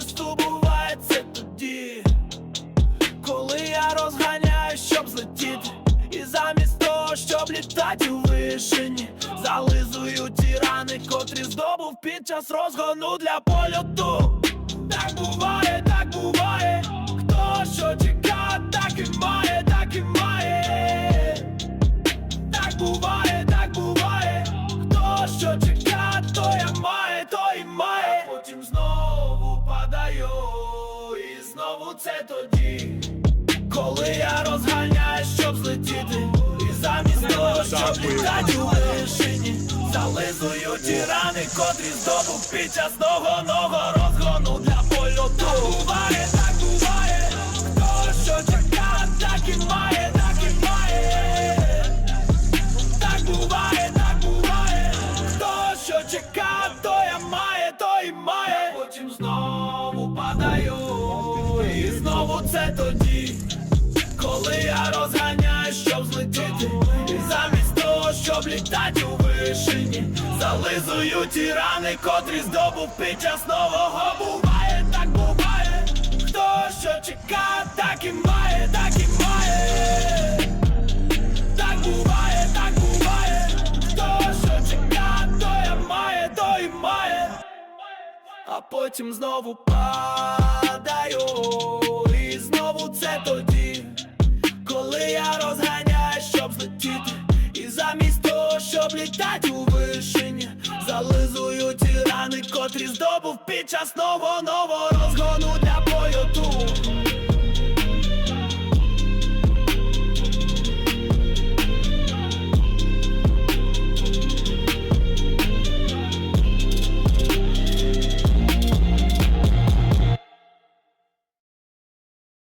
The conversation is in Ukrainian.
падаю, буває це тоді, коли я розганяю, щоб злетіти, і замість того, щоб літати у вишині, зализую ті рани, котрі здобув під час розгону для польоту. Так буває, так буває, хто що чекає, так і має, так і має. Так буває, це тоді, коли я розганяю, щоб злетіти, і замість того, щоб літати у вишині, зализую ті рани, котрі здобув під час довгоного розгону це тоді, коли я розганяю, щоб злетіти, і замість того, щоб літати у вишині, зализую ті рани, котрі здобув під час нового. Буває, так буває, хто що чекає, так і має, так і має. Так буває, так буває, хто що чекає, то я має, то і має, а потім знову падаю, літати у вишині, зализую ті рани, котрі здобув під час нового нового розгону